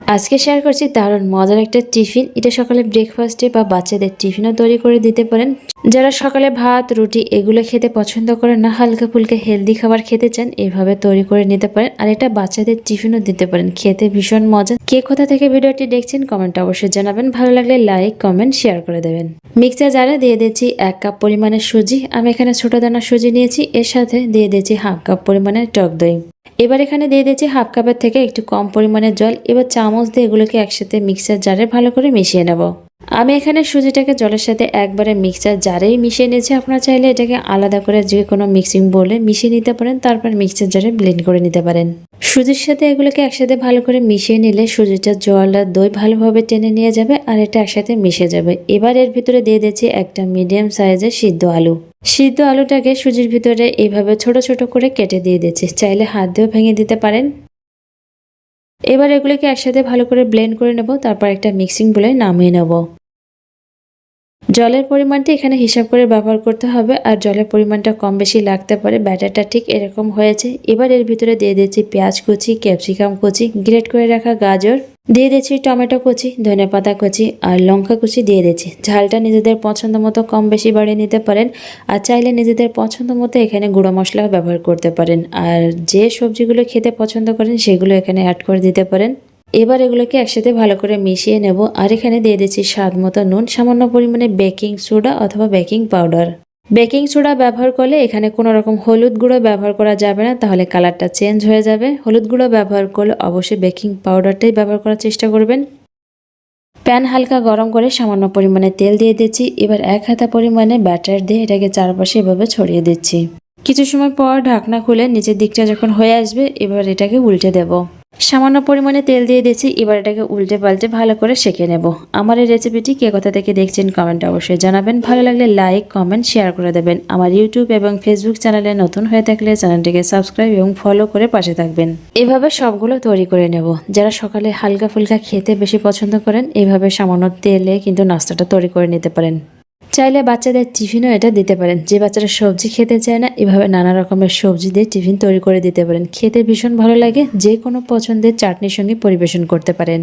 আজকে শেয়ার করছি দারুণ মজার একটা টিফিন। এটা সকালে ব্রেকফাস্টে বা বাচ্চাদের টিফিনও তৈরি করে দিতে পারেন। যারা সকালে ভাত, রুটি এগুলো খেতে পছন্দ করেন না, হালকা ফুলকা হেলদি খাবার খেতে চান, এভাবে তৈরি করে নিতে পারেন। আর এটা বাচ্চাদের টিফিনও দিতে পারেন। খেতে ভীষণ মজা। কে কোথা থেকে ভিডিওটি দেখছেন কমেন্ট অবশ্যই জানাবেন। ভালো লাগলে লাইক কমেন্ট শেয়ার করে দেবেন। মিক্সার জারে দিয়ে দিচ্ছি এক কাপ পরিমাণের সুজি। আমি এখানে ছোট দানা সুজি নিয়েছি। এর সাথে দিয়ে দিচ্ছি হাফ কাপ পরিমাণের টক দই। এবার এখানে দিয়ে দিয়েছি হাফ কাপের থেকে একটু কম পরিমাণের জল। এবার চামচ দিয়ে এগুলোকে একসাথে মিক্সার জারে ভালো করে মিশিয়ে নেব। আমি এখানে সুজিটাকে জলের সাথে একবারে মিক্সার জারেই মিশিয়ে নিয়েছি। আপনারা চাইলে এটাকে আলাদা করে যে কোনো মিক্সিং বলে মিশিয়ে নিতে পারেন, তারপর মিক্সার জারে ব্লেন্ড করে নিতে পারেন। সুজির সাথে এগুলোকে একসাথে ভালো করে মিশিয়ে নিলে সুজিটা জল আর দই ভালোভাবে টেনে নিয়ে যাবে আর এটা একসাথে মিশে যাবে। এবার এর ভিতরে দিয়ে দিচ্ছি একটা মিডিয়াম সাইজের সিদ্ধ আলু। সিদ্ধ আলুটাকে সুজির ভিতরে এইভাবে ছোট ছোট করে কেটে দিয়ে দিচ্ছি চাইলে হাত দিয়েও ভেঙে দিতে পারেন। এবার এগুলোকে একসাথে ভালো করে ব্লেন্ড করে নেব, তারপর একটা মিক্সিং বলে নামিয়ে নেব। জলের পরিমাণটি এখানে হিসাব করে ব্যবহার করতে হবে, আর জলের পরিমাণটা কম বেশি লাগতে পারে। ব্যাটারটা ঠিক এরকম হয়েছে। এবার এর ভিতরে দিয়ে দিচ্ছি পেঁয়াজ কুচি, ক্যাপসিকাম কুচি, গ্রেট করে রাখা গাজর, দিয়ে দিচ্ছি টমেটো কুচি, ধনে পাতা কুচি, আর লঙ্কা কুচি দিয়ে দিচ্ছি। ঝালটা নিজেদের পছন্দ মতো কম বেশি বাড়িয়ে নিতে পারেন, আর চাইলে নিজেদের পছন্দ মতো এখানে গুঁড়ো মশলাও ব্যবহার করতে পারেন। আর যে সবজিগুলো খেতে পছন্দ করেন, সেগুলো এখানে অ্যাড করে দিতে পারেন। এবার এগুলোকে একসাথে ভালো করে মিশিয়ে নেব, আর এখানে দিয়ে দিচ্ছি স্বাদ মতো নুন, সামান্য পরিমাণে বেকিং সোডা অথবা বেকিং পাউডার। বেকিং সোডা ব্যবহার করলে এখানে কোনো রকম হলুদ গুঁড়ো ব্যবহার করা যাবে না, তাহলে কালারটা চেঞ্জ হয়ে যাবে। হলুদ গুঁড়ো ব্যবহার করলে অবশ্যই বেকিং পাউডারটাই ব্যবহার করার চেষ্টা করবেন। প্যান হালকা গরম করে সামান্য পরিমাণে তেল দিয়ে দিচ্ছি। এবার এক হাতা পরিমাণে ব্যাটার দিয়ে এটাকে চারপাশে এভাবে ছড়িয়ে দিচ্ছি। কিছু সময় পর ঢাকনা খুলে নিচের দিকটা যখন হয়ে আসবে, এবার এটাকে উল্টে দেব। সামান্য পরিমাণে তেল দিয়ে দিয়েছি, এবার এটাকে উল্টে পাল্টে ভালো করে সেঁকে নেব। আমার এই রেসিপিটি কে কোথা থেকে দেখছেন কমেন্ট অবশ্যই জানাবেন। ভালো লাগলে লাইক কমেন্ট শেয়ার করে দেবেন। আমার ইউটিউব এবং ফেসবুক চ্যানেলে নতুন হয়ে থাকলে চ্যানেলটিকে সাবস্ক্রাইব এবং ফলো করে পাশে থাকবেন। এভাবে সবগুলো তৈরি করে নেব। যারা সকালে হালকা ফুলকা খেতে বেশি পছন্দ করেন, এভাবে সামান্য তেলে কিন্তু নাস্তাটা তৈরি করে নিতে পারেন। চাইলে বাচ্চাদের টিফিনও এটা দিতে পারেন। যে বাচ্চারা সবজি খেতে চায় না, এভাবে নানা রকমের সবজি দিয়ে টিফিন তৈরি করে দিতে পারেন। খেতে ভীষণ ভালো লাগে, যে কোনো পছন্দের চাটনির সঙ্গে পরিবেশন করতে পারেন।